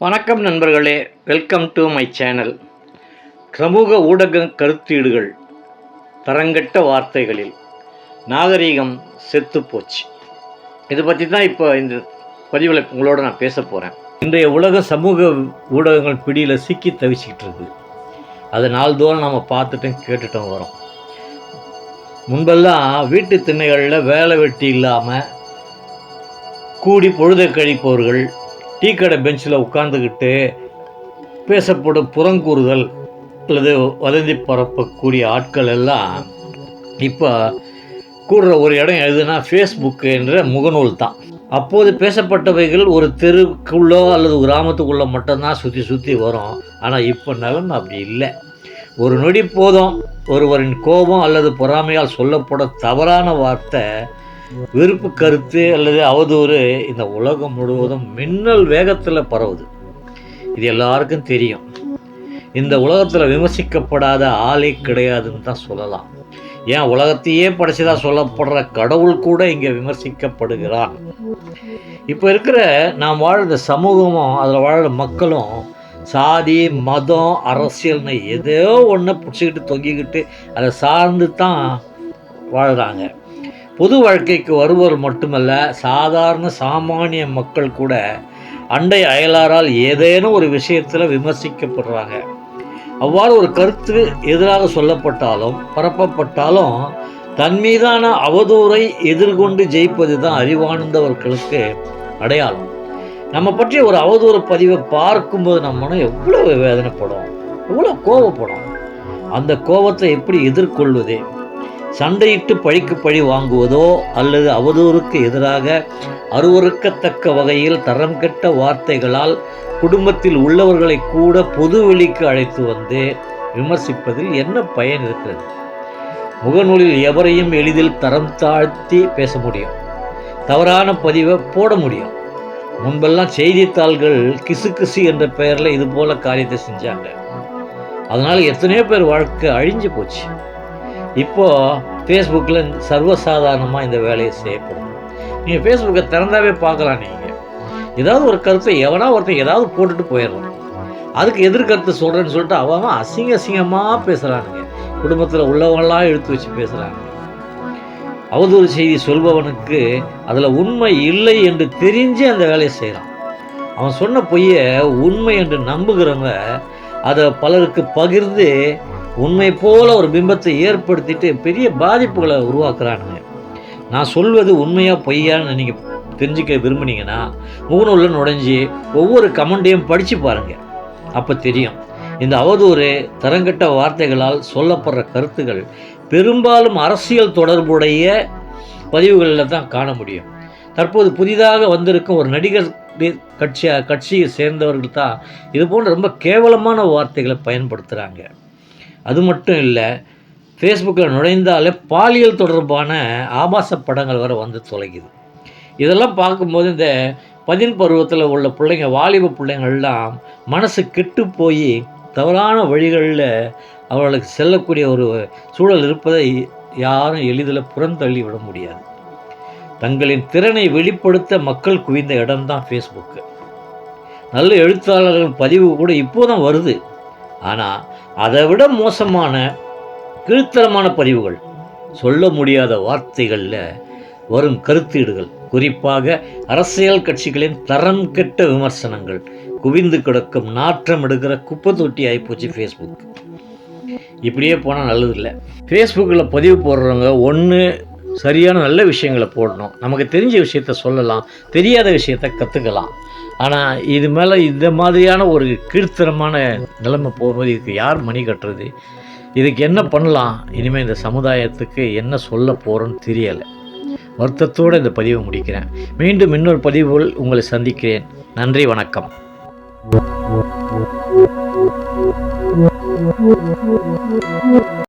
வணக்கம் நண்பர்களே welcome to my channel. சமூக ஊடக கருத்தீடுகள் தரங்கட்ட வார்த்தைகளில் நாகரீகம் செத்துப்போச்சு இதை பற்றி தான் இப்போ இந்த பதிவில் உங்களோட நான் பேச போகிறேன் இன்றைய உலக சமூக ஊடகங்கள் பிடியில் சிக்கி தவிச்சிக்கிட்டு இருக்குது அதை நாள்தோறும் நம்ம பார்த்துட்டும் கேட்டுட்டும் வரோம். முன்பெல்லாம் வீட்டு திண்ணைகளில் வேலை வெட்டி இல்லாமல் கூடி பொழுதை கழிப்பவர்கள் டீ கடை பெஞ்சில் உட்காந்துக்கிட்டு பேசப்படும் புறங்கூறுதல் அல்லது வதந்தி பரப்பக்கூடிய ஆட்கள் எல்லாம் இப்போ கூடுற ஒரு இடம் எதுனா ஃபேஸ்புக் என்ற முகநூல் தான். அப்போது பேசப்பட்டவைகள் ஒரு தெருக்குள்ளோ அல்லது கிராமத்துக்குள்ளே மட்டும்தான் சுற்றி சுற்றி வரும். ஆனால் இப்போ நிலைமை அப்படி இல்லை. ஒரு நொடி போதும் ஒருவரின் கோபம் அல்லது பொறாமையால் சொல்லப்படும் தவறான வார்த்தை விருப்பு கருத்து அல்லது அவதூறு இந்த உலகம் முழுவதும் மின்னல் வேகத்தில் பரவுது. இது எல்லாருக்கும் தெரியும். இந்த உலகத்தில் விமர்சிக்கப்படாத ஆளே கிடையாதுன்னு தான் சொல்லலாம். ஏன் உலகத்தையே படைச்சதாக சொல்லப்படுற கடவுள் கூட இங்கே விமர்சிக்கப்படுகிறான். இப்போ இருக்கிற நாம் வாழ்கிற சமூகமும் அதில் வாழ்கிற மக்களும் சாதி மதம் அரசியல்னு ஏதோ ஒன்று பிடிச்சிக்கிட்டு தொங்கிக்கிட்டு அதை சார்ந்து தான் வாழ்கிறாங்க பொது வாழ்க்கைக்கு வருவோர் மட்டுமல்ல சாதாரண சாமானிய மக்கள் கூட அண்டை அயலாரால் ஏதேனும் ஒரு விஷயத்தில் விமர்சிக்கப்படுறாங்க. அவ்வாறு ஒரு கருத்து எதிராக சொல்லப்பட்டாலும் பரப்பப்பட்டாலும் தன் மீதான அவதூறை எதிர்கொண்டு ஜெயிப்பது தான் அறிவானந்தவர்களுக்கு அடையாளம். நம்ம பற்றி ஒரு அவதூறு பதிவை பார்க்கும்போது நம்ம மனம் வேதனைப்படும் எவ்வளோ கோவப்படும். அந்த கோபத்தை எப்படி எதிர்கொள்வது? சண்டையிட்டு பழிக்கு பழி வாங்குவதோ அல்லது அவதூறுக்கு எதிராக அருவறுக்கத்தக்க வகையில் தரம் கெட்ட வார்த்தைகளால் குடும்பத்தில் உள்ளவர்களை கூட பொதுவெளிக்கு அழைத்து வந்து விமர்சிப்பதில் என்ன பயன் இருக்கிறது? முகநூலில் எவரையும் எளிதில் தரம் தாழ்த்தி பேச முடியும். தவறான பதிவை போட முடியும். முன்பெல்லாம் செய்தித்தாள்கள் கிசு கிசு என்ற பெயரில் இது போல காரியத்தை செஞ்சாங்க. அதனால் எத்தனையோ பேர் வாழ்க்கை அழிஞ்சு போச்சு. இப்போ ஃபேஸ்புக்கில் சர்வசாதாரணமாக இந்த வேலையை செய்யப்படுது நீங்கள் ஃபேஸ்புக்கை திறந்தாவே பார்க்கலாம் நீங்கள் ஏதாவது ஒரு கருத்தை எவனா ஒருத்தன் ஏதாவது போட்டுட்டு போயிடுறான். அதுக்கு எதிர்கருத்து சொல்கிறேன்னு சொல்லிட்டு அவன் அசிங்க அசிங்கமாக பேசுகிறானுங்க குடும்பத்தில் உள்ளவங்களாம் எடுத்து வச்சு பேசுகிறாங்க அவதூறு செய்தி சொல்பவனுக்கு அதில் உண்மை இல்லை என்று தெரிஞ்சு அந்த வேலையை செய்கிறான் அவன் சொன்ன பொய்யை உண்மை என்று நம்புகிறவங்க அதை பலருக்கு பகிர்ந்து உண்மை போல ஒரு பிம்பத்தை ஏற்படுத்திட்டு பெரிய பாதிப்புகளை உருவாக்குறானுங்க. நான் சொல்வது உண்மையாக பொய்யான்னு நீங்கள் தெரிஞ்சுக்க விரும்புனீங்கன்னா முகநூலில் நுழைஞ்சி ஒவ்வொரு கமெண்ட்டையும் படித்து பாருங்கள் அப்போ தெரியும். இந்த அவதூறு தரங்கட்ட வார்த்தைகளால் சொல்லப்படுற கருத்துகள் பெரும்பாலும் அரசியல் தொடர்புடைய பதிவுகளில் தான் காண முடியும். தற்போது புதிதாக வந்திருக்கும் ஒரு நடிகர் கட்சி கட்சியை சேர்ந்தவர்கள் தான் இது போன்ற ரொம்ப கேவலமான வார்த்தைகளை பயன்படுத்துகிறாங்க அது மட்டும் இல்லை ஃபேஸ்புக்கில் நுழைந்தாலே பாலியல் தொடர்பான ஆபாச படங்கள் வர வந்து தொலைக்குது. இதெல்லாம் பார்க்கும்போது இந்த பதின் பருவத்தில் உள்ள பிள்ளைங்க வாலிப பிள்ளைங்கள்லாம் மனசு கெட்டு போய் தவறான வழிகளில் அவர்களுக்கு செல்லக்கூடிய ஒரு சூழல் இருப்பதை யாரும் எளிதில் புறந்தள்ளி விட முடியாது. தங்களின் திறனை வெளிப்படுத்த மக்கள் குவிந்த இடம்தான் ஃபேஸ்புக்கு நல்ல எழுத்தாளர்கள் பதிவு கூட இப்போ தான் வருது. ஆனால் அதை விட மோசமான கீழ்த்தரமான பதிவுகள் சொல்ல முடியாத வார்த்தைகளில் வரும் கருத்தீடுகள். குறிப்பாக அரசியல் கட்சிகளின் தரம் கெட்ட விமர்சனங்கள் குவிந்து கிடக்கும் நாற்றம் எடுக்கிற குப்பை தொட்டி ஆகிப்போச்சு ஃபேஸ்புக் இப்படியே போனால் நல்லதில்லை. ஃபேஸ்புக்கில் பதிவு போடுறவங்க ஒன்று சரியான நல்ல விஷயங்களை போடணும். நமக்கு தெரிஞ்ச விஷயத்த சொல்லலாம் தெரியாத விஷயத்த கற்றுக்கலாம் ஆனால் இது மேலே இந்த மாதிரியான ஒரு கீழ்த்தரமான நிலைமை போகும்போது இதுக்கு யார் மணி கட்டுறது? இதுக்கு என்ன பண்ணலாம்? இனிமேல் இந்த சமுதாயத்துக்கு என்ன சொல்ல போகிறோன்னு தெரியலை. வருத்தத்தோடு இந்த பதிவை முடிக்கிறேன். மீண்டும் இன்னொரு பதிவுகள் உங்களை சந்திக்கிறேன். நன்றி வணக்கம்.